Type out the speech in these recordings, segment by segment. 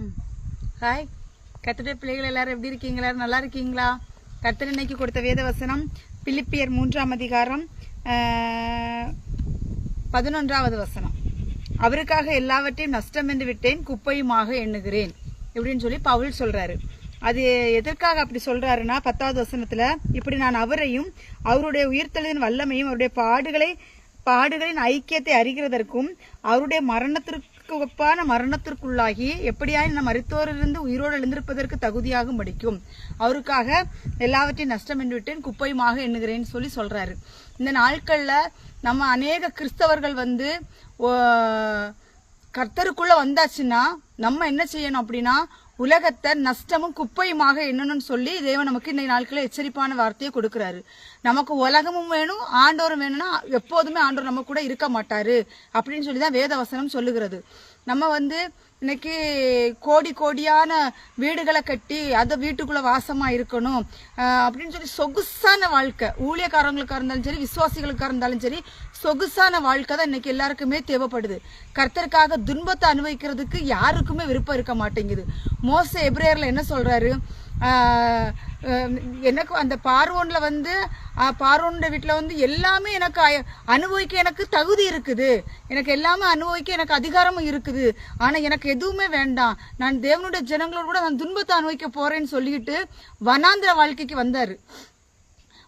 Hi கர்த்தருடைய பிள்ளைகள் எல்லாரும் எப்படி இருக்கீங்களா நல்லா இருக்கீங்களா? கர்த்தர் இன்னைக்கு கொடுத்த வேத வசனம் பிலிப்பியர் மூன்றாம் அதிகாரம் பதினொன்றாவது வசனம். அவருக்காக எல்லாவற்றையும் நஷ்டம் என்று விட்டேன் குப்பையுமாக எண்ணுகிறேன். இப்படின்னு சொல்லி பவுல் சொல்றாரு. அது எதற்காக அப்படி சொல்றாருன்னா பத்தாவது வசனத்துல இப்படி நான் அவரையும் அவருடைய உயிர்த்தெழுதின் வல்லமையும் அவருடைய பாடுகளை பாடுகளின் ஐக்கியத்தை அறிகிறதற்கும் அவருடைய மரணத்திற்கு ஒப்பான மரணத்திற்குள்ளாகி எப்படியாய் நம் மருத்துவரிலிருந்து உயிரோடு எழுந்திருப்பதற்கு தகுதியாகும் படிக்கும் அவருக்காக எல்லாவற்றையும் நஷ்டம் என்று விட்டேன் குப்பையுமாக எண்ணுகிறேன்னு சொல்லி சொல்றாரு. இந்த நாட்கள்ல நம்ம அநேக கிறிஸ்தவர்கள் வந்து ஓ, கர்த்தருக்குள்ள வந்தாச்சுன்னா நம்ம என்ன செய்யணும் அப்படின்னா உலகத்தை நஷ்டமும் குப்பையுமாக என்னன்னு சொல்லி தேவன் நமக்கு இந்த நாட்களில் எச்சரிப்பான வார்த்தையை கொடுக்குறாரு. நமக்கு உலகமும் வேணும் ஆண்டோரும் வேணும்னா எப்போதுமே ஆண்டோர் நம்ம கூட இருக்க மாட்டாரு அப்படின்னு சொல்லி தான் வேதவசனம் சொல்லுகிறது. நம்ம வந்து இன்னைக்கு கோடி கோடியான வீடுகளை கட்டி அதை வீட்டுக்குள்ளே வாசமாக இருக்கணும். அப்படின்னு சொல்லி சொகுசான வாழ்க்கை. ஊழியக்காரங்களுக்காக இருந்தாலும் சரி விசுவாசிகளுக்காக இருந்தாலும் சரி சொகுசான வாழ்க்கை தான் இன்னைக்கு எல்லாருக்குமே தேவைப்படுது. கர்த்தருக்காக துன்பத்தை அனுபவிக்கிறதுக்கு யாருக்குமே விருப்பம் இருக்க மாட்டேங்குது. மோச எப்ரேயரில் என்ன சொல்கிறாரு எனக்கு அந்த பார்வோனில் வந்து ஆஹ் பார்வோனோட வீட்டில் வந்து எல்லாமே எனக்கு அனுபவிக்க எனக்கு தகுதி இருக்குது. எனக்கு எல்லாமே அனுபவிக்க எனக்கு அதிகாரமும் இருக்குது. ஆனால் எனக்கு எதுவுமே வேண்டாம். நான் தேவனுடைய ஜனங்களோட கூட நான் துன்பத்தை அனுபவிக்க போகிறேன்னு சொல்லிட்டு வனாந்திர வாழ்க்கைக்கு வந்தார்.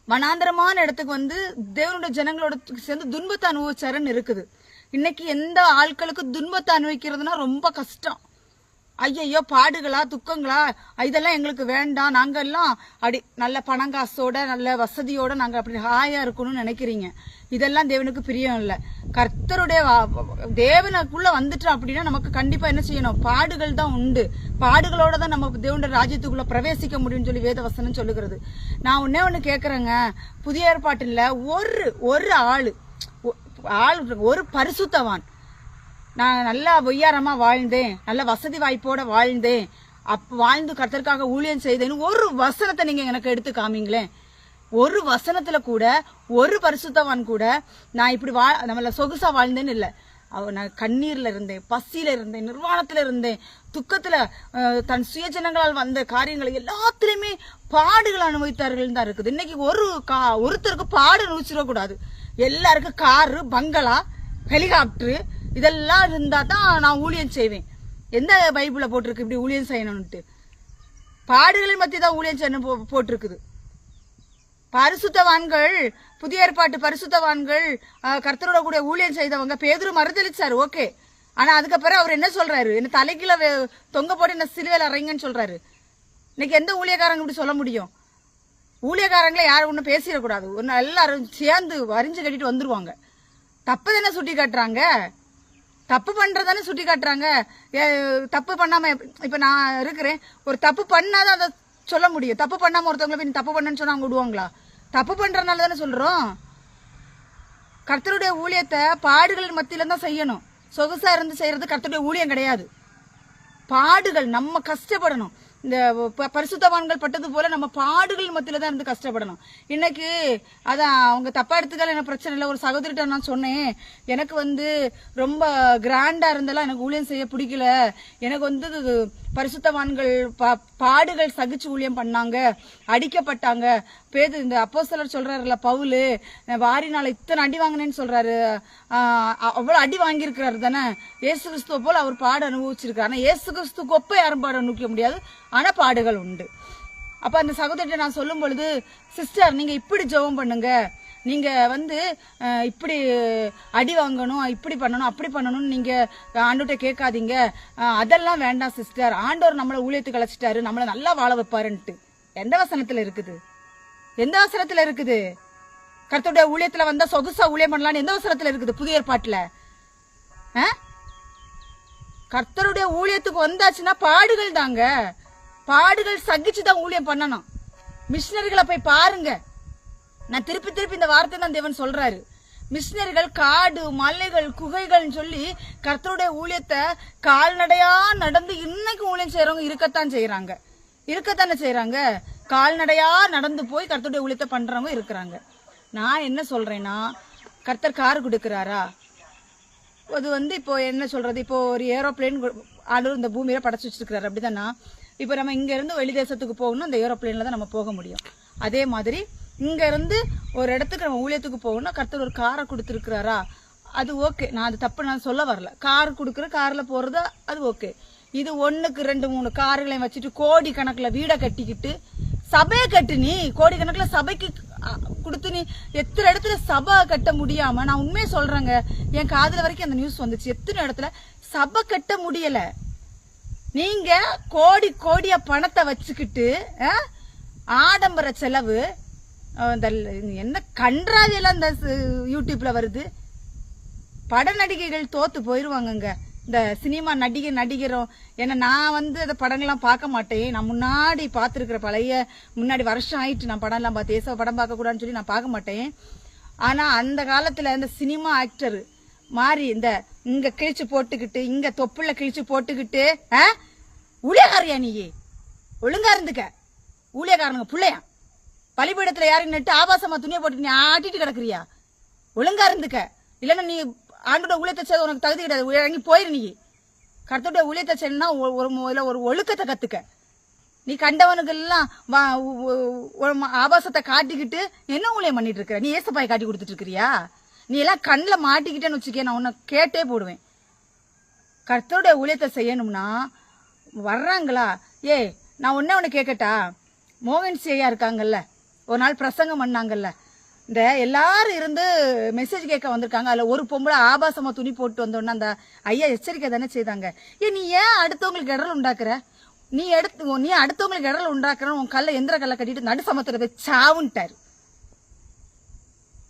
வனாந்திரமான இடத்துக்கு வந்து தேவனுடைய ஜனங்களோட சேர்ந்து துன்பத்தை அனுபவிச்சாருன்னு இருக்குது. இன்னைக்கு எந்த ஆட்களுக்கு துன்பத்தை அனுபவிக்கிறதுனா ரொம்ப கஷ்டம். ஐயையோ பாடுகளா துக்கங்களா? இதெல்லாம் எங்களுக்கு வேண்டாம். நாங்க எல்லாம் அடி நல்ல பணங்காசோட நல்ல வசதியோட நாங்க அப்படி ஹாயா இருக்கணும்னு நினைக்கிறீங்க. இதெல்லாம் தேவனுக்கு பிரியம் இல்லை. கர்த்தருடைய தேவனுக்குள்ள வந்துட்டோம் அப்படின்னா நமக்கு கண்டிப்பா என்ன செய்யணும்? பாடுகள் தான் உண்டு. பாடுகளோட தான் நம்ம தேவனுடைய ராஜ்யத்துக்குள்ள பிரவேசிக்க முடியும்னு சொல்லி வேத வசனம் சொல்லுகிறது. நான் ஒன்னே ஒண்ணு கேக்குறேங்க. புதிய ஏற்பாட்டில் ஒரு ஒரு ஆளு ஆள் ஒரு பரிசுத்தவான். நான் நல்லா ஒய்யாரமா வாழ்ந்தேன். நல்ல வசதி வாய்ப்போட வாழ்ந்தேன். அப் வாழ்ந்து கர்த்தருக்காக ஊழியம் செய்தேன்னு ஒரு வசனத்தை நீங்கள் எனக்கு எடுத்து காமிங்களேன். ஒரு வசனத்துல கூட ஒரு பரிசுத்தவான் கூட நான் இப்படி வா நம்மள சொகுசா வாழ்ந்தேன்னு இல்லை. அவ நான் கண்ணீர்ல இருந்தேன் பசியில இருந்தேன் நிர்வாணத்துல இருந்தேன். துக்கத்துல தன் சுயஜனங்களால் வந்த காரியங்களை எல்லாத்துலயுமே பாடுகள் அனுபவித்தார்கள் தான் இருக்குது. இன்னைக்கு ஒரு கா ஒருத்தருக்கு பாடு அனுபவிச்சிடக்கூடாது எல்லாருக்கும் காரு பங்களா ஹெலிகாப்டரு இதெல்லாம் இருந்தால் தான் நான் ஊழியம் செய்வேன். எந்த பைபிளில் போட்டிருக்கு இப்படி ஊழியம் செய்யணும்ட்டு பாடுகளின் மத்திய தான் ஊழியம் செய்யணும் போ- போட்டிருக்குது. பரிசுத்தவான்கள் புதிய ஏற்பாட்டு பரிசுத்தவான்கள் கர்த்தரோட கூட ஊழியம் செய்தவங்க பேதுரு மறுதளிச்சார் ஓகே. ஆனா அதுக்கப்புறம் அவர் என்ன சொல்றாரு? என்ன தலைக்கீழ தொங்க போட்டு என்ன சிலுவையில் அறைங்கன்னு சொல்றாரு. இன்னைக்கு எந்த ஊழியக்காரங்க இப்படி சொல்ல முடியும்? ஊழியக்காரங்களை யாரும் ஒன்றும் பேசிடக்கூடாது. ஒன்று எல்லாரும் சேர்ந்து வரிஞ்சு கட்டிட்டு வந்துருவாங்க. தப்பு தானே சுட்டி காட்டுறாங்க தப்பு பண்றதானே சுட்டி காட்டுறாங்க. ஏ, தப்பு பண்ணாம இப்போ இப்ப நான் இருக்கிறேன். ஒரு தப்பு பண்ணாதான் அதை சொல்ல முடியும். தப்பு பண்ணாம ஒருத்தவங்களை போய் தப்பு பண்ணுன்னு சொன்னா அவங்க விடுவாங்களா? தப்பு பண்றதுனால தானே சொல்றோம். கர்த்தருடைய ஊழியத்தை பாடுகளின் மத்தியில தான் செய்யணும். சொகுசா இருந்து செய்யறது கர்த்தருடைய ஊழியம் கிடையாது. பாடுகள் நம்ம கஷ்டப்படணும். இந்த ப- பரிசுத்தவான்கள் பட்டது போல நம்ம பாடுகள் மத்தியில தான் இருந்து கஷ்டப்படணும். இன்னைக்கு அதான் அவங்க தப்பா எடுத்துக்கல எனக்கு பிரச்சனை இல்லை ஒரு சகோதரிட்ட நான் சொன்னேன். எனக்கு வந்து ரொம்ப கிராண்டா இருந்தாலும் எனக்கு ஊழியம் செய்ய பிடிக்கல. எனக்கு வந்து பரிசுத்தவான்கள் பா- பாடுகள் சகிச்சு ஊழியம் பண்ணாங்க அடிக்கப்பட்டாங்க. பேது இந்த அப்போஸ்தலர் சொல்றாருல பவுலு வாரினால இத்தனை அடி வாங்கினேன்னு சொல்றாரு. அவ்வளோ அடி வாங்கியிருக்கிறாரு தானே. ஏசு கிறிஸ்துவ போல அவர் பாடு அனுபவிச்சிருக்காரு. ஆனால் ஏசு கிறிஸ்துக்கு ஒப்ப யாரும் பாடு அனுபவிக்க முடியாது. ஆனால் பாடுகள் உண்டு. அப்போ அந்த சகோதரிட்ட நான் சொல்லும் பொழுது சிஸ்டர் நீங்கள் இப்படி ஜெபம் பண்ணுங்க. நீங்கள் வந்து இப்படி அடி வாங்கணும் இப்படி பண்ணணும் அப்படி பண்ணணும்னு நீங்கள் ஆண்டோட்ட கேட்காதீங்க. அதெல்லாம் வேண்டாம் சிஸ்டர் ஆண்டோர் நம்மளை ஊழியத்துக்கு அழைச்சிட்டாரு. நம்மளை நல்லா வாழ வைப்பாருன்ட்டு. எந்த வசனத்தில் இருக்குது? எந்த வசனத்தில் இருக்குது? கர்த்தருடைய ஊழியத்தில் வந்தால் சொகுசா ஊழியம் பண்ணலான்னு எந்த வசனத்தில் இருக்குது? புதிய ஏற்பாட்டில். ஆ? கர்த்தருடைய ஊழியத்துக்கு வந்தாச்சுன்னா பாடுகள் தாங்க. பாடுகள் சகிச்சு தான் ஊழியம் பண்ணணும். மிஷினரிகளை போய் பாருங்க. நான் திருப்பி திருப்பி இந்த வார்த்தை தான் தேவன் சொல்றாரு. மிஷினரிகள் காடு மலைகள் குகைகள்னு சொல்லி கர்த்தருடைய ஊழியத்தை கால்நடையா நடந்து இன்னைக்கு ஊழியம் செய்யறவங்க இருக்கத்தான் செய்யறாங்க இருக்கத்தானே செய்யறாங்க கால்நடையா நடந்து போய் கர்த்தருடைய ஊழியத்தை பண்றவங்க இருக்கிறாங்க. நான் என்ன சொல்றேன்னா கர்த்தர் கார் கொடுக்கிறாரா? அது வந்து இப்போ என்ன சொல்றது? இப்போ ஒரு ஏரோப்ளேன் ஆண்டவர் இந்த பூமியில படைச்சு வச்சிருக்கிறாரு. அப்படிதானா? இப்போ நம்ம இங்கேருந்து வெளி தேசத்துக்கு போகணும் அந்த ஏரோப்ளேனில் தான் நம்ம போக முடியும். அதே மாதிரி இங்கேருந்து ஒரு இடத்துக்கு நம்ம ஊழியத்துக்கு போகணும்னா கருத்தர் ஒரு காரை கொடுத்துருக்குறாரா? அது ஓகே. நான் அது தப்பு நான் சொல்ல வரல. கார் கொடுக்குற காரில் போகிறது அது ஓகே. இது ஒன்றுக்கு ரெண்டு மூணு கார்களையும் வச்சுட்டு கோடி கணக்கில் வீடை கட்டிக்கிட்டு சபையை கட்டு நீ. கோடி கணக்கில் சபைக்கு கொடுத்து நீ. எத்தனை இடத்துல சபை கட்ட முடியாமல் நான் உண்மையை சொல்கிறேங்க என் காதில் வரைக்கும் அந்த நியூஸ் வந்துச்சு. எத்தனை இடத்துல சபை கட்ட முடியலை. நீங்க கோடி கோடியா பணத்தை வச்சுக்கிட்டு ஆ, ஆடம்பர செலவு இந்த என்ன கன்றாவியெல்லாம் இந்த யூடியூப்ல வருது. பட நடிகைகள் தோத்து போயிருவாங்கங்க. இந்த சினிமா நடிகை நடிகரும் ஏன்னா நான் வந்து அந்த படங்கள்லாம் பார்க்க மாட்டேன். நான் முன்னாடி பார்த்துருக்குற பழைய முன்னாடி வருஷம் ஆயிட்டு நான் படம்லாம் பார்த்து ஏசோ படம் பார்க்கக்கூடாதுன்னு சொல்லி நான் பார்க்க மாட்டேன். ஆனால் அந்த காலத்தில் இந்த சினிமா ஆக்டர் மாறி இந்த இங்க கிழிச்சு போட்டுக்கிட்டு இங்க தொப்புள்ள கிழிச்சு போட்டுக்கிட்டு ஆ? ஊழியக்காரியா நீ? ஒழுங்கா இருந்துக்க. ஊழியக்காரனுங்க பிள்ளையா? பலிபீடத்துல யாரையும் நட்டு ஆபாசமா துணியை போட்டு நீ ஆட்டிட்டு கிடக்குறியா? ஒழுங்கா இருந்துக்க. இல்லைன்னா நீ ஆண்டோட ஊழியத்தை செய்ய உனக்கு தகுதி கிடையாது. இறங்கி போயிரு நீ. கருத்தோட ஊழியத்தை செய்யணும்னா ஒரு முதல்ல ஒரு ஒழுக்கத்தை கத்துக்க. நீ கண்டவனுக்கெல்லாம் வா- ஆபாசத்தை காட்டிக்கிட்டு என்ன ஊழியம் பண்ணிட்டு இருக்கிற? நீ ஏசப்பாயை காட்டி கொடுத்துட்டு இருக்கிறியா? நீ எல்லாம் கண்ணில் மாட்டிக்கிட்டேன்னு வச்சுக்கே நான் உன்னை கேட்டே போடுவேன். கர்த்தருடைய ஊழியத்தை செய்யணும்னா வர்றாங்களா? ஏய் நான் ஒன்றே ஒன்று கேட்கட்டா மோகன் ஐயா இருக்காங்கல்ல ஒரு நாள் பிரசங்கம் பண்ணாங்கல்ல. இந்த எல்லாரும் இருந்து மெசேஜ் கேட்க வந்திருக்காங்க. அதில் ஒரு பொம்பளை ஆபாசமாக துணி போட்டு வந்தோடனே அந்த ஐயா எச்சரிக்கை தானே செய்தாங்க. ஏ நீ ஏன் அடுத்தவங்களுக்கு இடரல் உண்டாக்குற? நீ எடுத்து நீ அடுத்தவங்களுக்கு இடரல் உண்டாக்குற உன் கல்ல எந்திர கல்லை கட்டிட்டு நடு சமத்துல போய் சாவுன்ட்டாரு.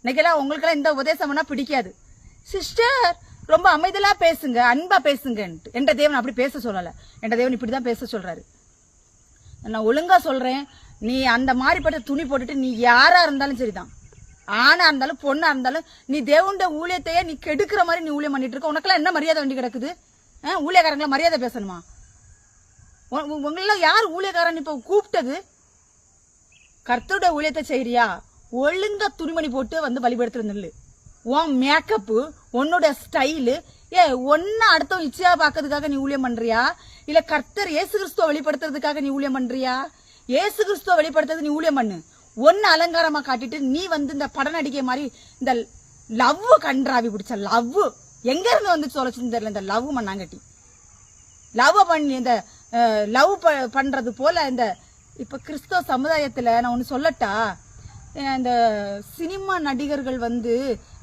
இன்னைக்கெல்லாம் உங்களுக்கெல்லாம் இந்த உபதேசம்னா பிடிக்காது. சிஸ்டர் ரொம்ப அமைதலா பேசுங்க அன்பா பேசுங்கன்ட்டு. என்ற தேவன் அப்படி பேச சொல்லல. என்ற தேவன் இப்படிதான் பேச சொல்றாரு. நான் ஒழுங்கா சொல்றேன். நீ அந்த மாதிரிப்பட்ட துணி போட்டுட்டு நீ யாரா இருந்தாலும் சரிதான். ஆணா இருந்தாலும் பொண்ணா இருந்தாலும் நீ தேவண்ட ஊழியத்தையே நீ கெடுக்கிற மாதிரி நீ ஊழியம் பண்ணிட்டு இருக்க. உனக்கெல்லாம் என்ன மரியாதை வேண்டி கிடக்குது? ஆ, ஊழியக்காரங்கள மரியாதை பேசணுமா? உ- உ- யார் ஊழியக்காரன் இப்ப கூப்பிட்டது? கர்த்தருடைய ஊழியத்தை செய்யறியா ஒழுங்கா துணிமணி போட்டு வந்து வழிபடுத்துற நில்லு. உன் மேக்கப்பு உன்னோட ஸ்டைலு ஏ ஒன்னு அடுத்தவன் இச்சையா பார்க்கறதுக்காக நீ ஊழியம் பண்றியா? இல்ல கர்த்தர் ஏசு கிறிஸ்துவ வெளிப்படுத்துறதுக்காக நீ ஊழியம் பண்றியா? ஏசு கிறிஸ்துவ வெளிப்படுத்துறது நீ ஊழியம் பண்ணு. ஒன்னு அலங்காரமா காட்டிட்டு நீ வந்து இந்த பட நடிகை மாதிரி இந்த லவ் கன்றாவி பிடிச்ச லவ். எங்க இருந்து வந்து சொல்லச்சுன்னு தெரியல இந்த லவ் மண்ணாங்கட்டி. லவ் பண்ணி இந்த லவ் பண்றது போல இந்த இப்ப கிறிஸ்தவ சமுதாயத்துல நான் ஒன்னு சொல்லட்டா? இந்த சினிமா நடிகர்கள் வந்து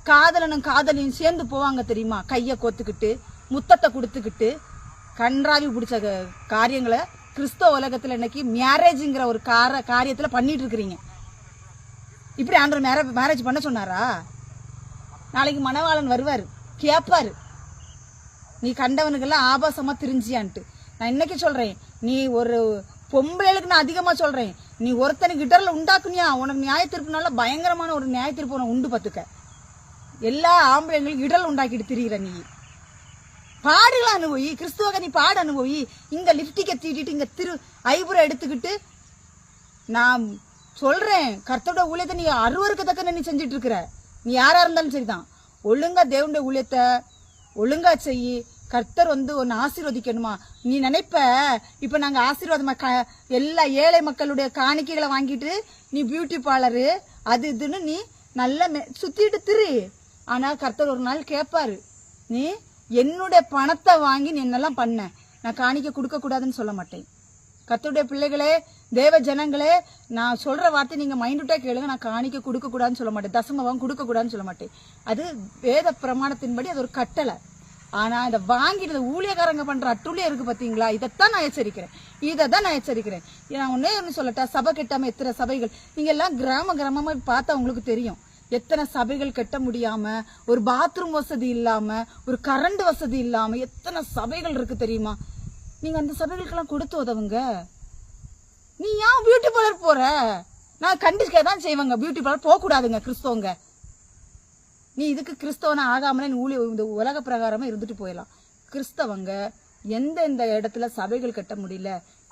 காதலனும் காதலியும் சேர்ந்து போவாங்க தெரியுமா? கையை கோத்துக்கிட்டு முத்தத்தை கொடுத்துக்கிட்டு கன்றாவி பிடிச்ச காரியங்களை கிறிஸ்தவ உலகத்தில் இன்னைக்கு மேரேஜுங்கிற ஒரு கார காரியத்தில் பண்ணிட்டு இருக்கிறீங்க இப்படி ஆண்டவர் மேரே மேரேஜ் பண்ண சொன்னாரா? நாளைக்கு மணவாளன் வருவார். கேட்பார் நீ கண்டவனுக்கெல்லாம் ஆபாசமாக திரிஞ்சியான்ட்டு. நான் இன்னைக்கு சொல்கிறேன் நீ ஒரு பொம்பளைகளுக்கு நான் அதிகமாக சொல்கிறேன் நீ ஒருத்தனுக்கு இடரில் உண்டாக்குனியா? உனக்கு நியாய தீர்ப்புனால பயங்கரமான ஒரு நியாய தீர்ப்பு உனக்கு உண்டு பத்துக்க எல்லா ஆம்பளைங்களும் இடல் உண்டாக்கிட்டு திரிகிற நீ. பாடுகளை அனுபவி கிறிஸ்துவக நீ பாடு அனுபவி. இங்கே லிப்டிக்கை தீட்டிட்டு இங்கே திரு ஐபுரை எடுத்துக்கிட்டு நான் சொல்கிறேன் கர்த்தோட ஊழியத்தை நீ அருவருக்கத்தக்க நீ செஞ்சுட்டு இருக்கிற. நீ யாராக இருந்தாலும் சரிதான். ஒழுங்காக தேவனுடைய ஊழியத்தை ஒழுங்காக செய். கர்த்தர் வந்து ஒன்று ஆசீர்வதிக்கணுமா? நீ நினைப்ப இப்போ நாங்கள் ஆசீர்வாதமாக க- எல்லா ஏழை மக்களுடைய காணிக்கைகளை வாங்கிட்டு நீ பியூட்டி பார்லரு அது இதுன்னு நீ நல்ல மெ- திரு. ஆனால் கர்த்தர் ஒரு நாள் கேட்பாரு நீ என்னுடைய பணத்தை வாங்கி நீ என்னெல்லாம் பண்ண? நான் காணிக்க கொடுக்கக்கூடாதுன்னு சொல்ல மாட்டேன். கர்த்தருடைய பிள்ளைகளே தேவ ஜனங்களே நான் சொல்கிற வார்த்தை நீங்கள் மைண்ட் விட்டா கேளுங்க. நான் காணிக்க கொடுக்கக்கூடாதுன்னு சொல்ல மாட்டேன். தசமபம் கொடுக்கக்கூடாதுன்னு சொல்ல மாட்டேன். அது வேத பிரமாணத்தின்படி அது ஒரு கட்டளை. ஆனா இதை வாங்கிட்டு ஊழியக்காரங்க பண்ற அட்டுழியம் இருக்கு பாத்தீங்களா? இதைத்தான் நான் எச்சரிக்கிறேன். இதை தான் நான் எச்சரிக்கிறேன். நான் ஒன்னே ஒன்று சொல்லட்டா சபை கெட்டாம எத்தனை சபைகள்? நீங்க எல்லாம் கிராம கிராமமா பார்த்தா உங்களுக்கு தெரியும். எத்தனை சபைகள் கட்ட முடியாம ஒரு பாத்ரூம் வசதி இல்லாம ஒரு கரண்ட் வசதி இல்லாம எத்தனை சபைகள் இருக்கு தெரியுமா? நீங்க அந்த சபைகளுக்கெல்லாம் கொடுத்து உதவுங்க. நீ ஏன் பியூட்டி பார்லர் போற? நான் கண்டிக்க தான் செய்வேங்க. பியூட்டி பார்லர் போக கூடாதுங்க கிறிஸ்தவங்க. நீ இதுக்கு கிறிஸ்தவனா ஆகாமலே நீ ஊழிய இந்த உலக பிரகாரமாக இருந்துட்டு போயிடலாம். கிறிஸ்தவங்க எந்த எந்த இடத்துல சபைகள் கட்ட முடியல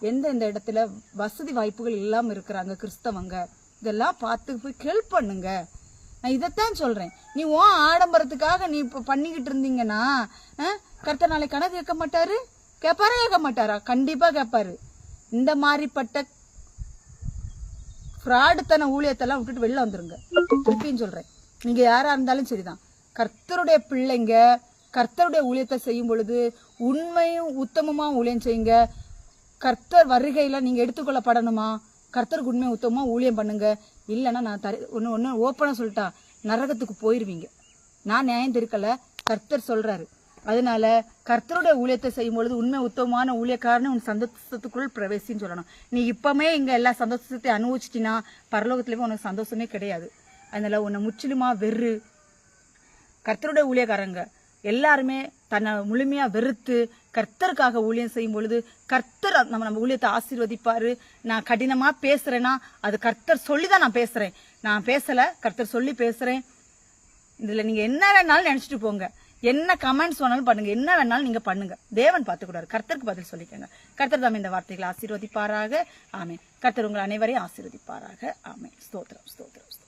எந்த எந்த இடத்துல வசதி வாய்ப்புகள் இல்லாம இருக்கிறாங்க கிறிஸ்தவங்க இதெல்லாம் பார்த்து போய் ஹெல்ப் பண்ணுங்க. நான் இதைத்தான் சொல்றேன். நீ ஓ ஆடம்பரத்துக்காக நீ இப்ப பண்ணிக்கிட்டு இருந்தீங்கன்னா கருத்த நாளை நாளைக்கு கணக்கு கேட்க மாட்டாரு? கேட்பாரா கேட்க மாட்டாரா? கண்டிப்பா கேட்பாரு. இந்த மாதிரிப்பட்ட ஃப்ராடுத்தன ஊழியத்தெல்லாம் விட்டுட்டு வெளில வந்துருங்க. திருப்பியும் சொல்றேன். நீங்கள் யாராக இருந்தாலும் சரிதான். கர்த்தருடைய பிள்ளைங்க கர்த்தருடைய ஊழியத்தை செய்யும் பொழுது உண்மையும் உத்தமமாக ஊழியம் செய்யுங்க. கர்த்தர் வருகையில் நீங்கள் எடுத்துக்கொள்ளப்படணுமா? கர்த்தருக்கு உண்மை உத்தமமாக ஊழியம் பண்ணுங்க. இல்லைன்னா நான் தர ஒன்று ஒன்று ஓப்பனாக சொல்லிட்டா நரகத்துக்கு போயிடுவீங்க நான் நியாயம் திருக்கல கர்த்தர் சொல்கிறாரு அதனால கர்த்தருடைய ஊழியத்தை செய்யும் பொழுது உண்மை உத்தமமான ஊழியக்காரன்னு உன் சந்தோஷத்துக்குள் பிரவேசின்னு சொல்லணும். நீ இப்பவுமே இங்கே எல்லா சந்தோஷத்தையும் அனுபவிச்சிட்டினா பரலோகத்துலேயுமே உனக்கு சந்தோஷமே கிடையாது. அதனால் உன்னை முற்றிலுமா வெறு. கர்த்தருடைய ஊழியக்காரங்க. எல்லாருமே தன்னை முழுமையாக வெறுத்து கர்த்தருக்காக ஊழியம் செய்யும் பொழுது கர்த்தர் நம்ம நம்ம ஊழியத்தை ஆசீர்வதிப்பார். நான் கடினமாக பேசுகிறேன்னா அது கர்த்தர் சொல்லி தான் நான் பேசுகிறேன் நான் பேசலை கர்த்தர் சொல்லி பேசுகிறேன் இதில் நீங்கள் என்ன வேணாலும் நினச்சிட்டு போங்க. என்ன கமெண்ட்ஸ் வேணாலும் பண்ணுங்க. என்ன வேணாலும் நீங்கள் பண்ணுங்க. தேவன் பார்த்துக்கூடாரு கர்த்தருக்கு பதில் சொல்லிக்கோங்க. கர்த்தர் தாம் இந்த வார்த்தைகளை ஆசீர்வதிப்பாராக. ஆமே கர்த்தர் உங்கள் அனைவரையும் ஆசீர்வதிப்பாராக. ஆமே ஸ்தோத்திரம் ஸ்தோத்திரம் ஸ்தோத்திரம்.